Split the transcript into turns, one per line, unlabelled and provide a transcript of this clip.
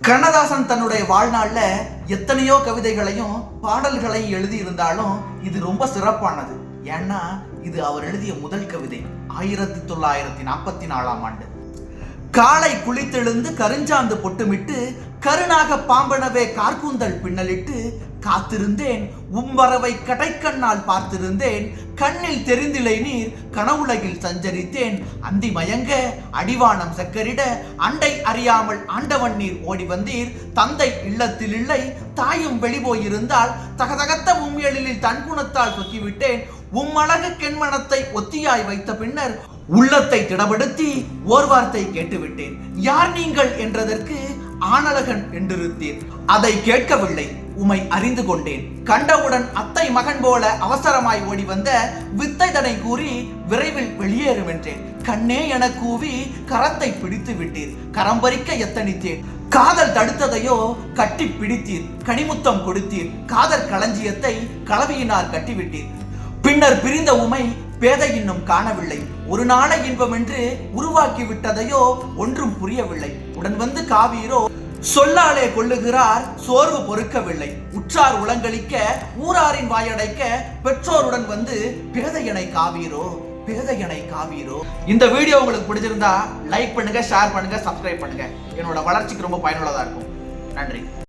கண்ணதாசன் தன்னுடைய வாழ்நாள்ல எத்தனையோ கவிதைகளையும் பாடல்களையும் எழுதி இருந்தாலும் இது ரொம்ப சிறப்பானது. ஏன்னா இது அவர் எழுதிய முதல் கவிதை ஆயிரத்தி தொள்ளாயிரத்தி நாற்பத்தி நாலாம் ஆண்டு. காலை குளித்தெழுந்து கருஞ்சாந்து பொட்டுமிட்டு கருணாக பாம்பனவே கார்கூந்தல் பின்னலிட்டு காத்திருந்தேன். உம்பறவை கடைக்கண்ணால் பார்த்திருந்தேன். கண்ணில் தெரிந்திலை நீர் கனவுலகில் சஞ்சரித்தேன். அந்தி மயங்க அடிவானம் சக்கரிட அண்டை அறியாமல் ஆண்டவன் நீர் ஓடி வந்தீர். தந்தை இல்லத்தில் இல்லை தாயும் வெளிபோயிருந்தால் தகதகத்த உம்யலில் தன்குணத்தால் சொக்கிவிட்டேன். உம்மழகு கெண்மணத்தை ஒத்தியாய் வைத்த பின்னர் உள்ளத்தை திடப்படுத்தி ஓர் வார்த்தை கேட்டுவிட்டேன். யார் நீங்கள் என்றதற்கு ஆனழகன் என்றிருத்தீர் அதை கேட்கவில்லை. உமை அறிந்து கொண்டேன். கண்டவுடன் அத்தை மகன் போல அவசரமாய் ஓடி வந்த வித்தைதனை கூறி விரைவில் வெளியேறும் என்றேன் கண்ணே என கூவி கரத்தை பிடித்து விட்டீர். கரம்பரிக்க எத்தனித்தேன். காதல் தடுத்ததையோ கட்டி பிடித்தீர். கனிமுத்தம் கொடுத்தீர். காதல் களஞ்சியத்தை கலவியினால் கட்டிவிட்டீர். பின்னர் பிரிந்த உமை பேதை இன்னும் காணவில்லை. ஒரு நாளை இன்பம் என்று உருவாக்கி விட்டதையோ ஒன்றும் புரியவில்லை. உடன் வந்து காவீரோ சொல்லாலே கொள்ளுகிறார் சோர்வு பொறுக்கவில்லை. உற்றார் உளங்களிக்க ஊராரின் வாயடைக்க பெற்றோருடன் வந்து பேதையனை காவீரோ பேதையனை காவீரோ. இந்த வீடியோ உங்களுக்கு பிடிச்சிருந்தா லைக் பண்ணுங்க ஷேர் பண்ணுங்க சப்ஸ்கிரைப் பண்ணுங்க. என்னோட வளர்ச்சிக்கு ரொம்ப பயனுள்ளதா இருக்கும். நன்றி.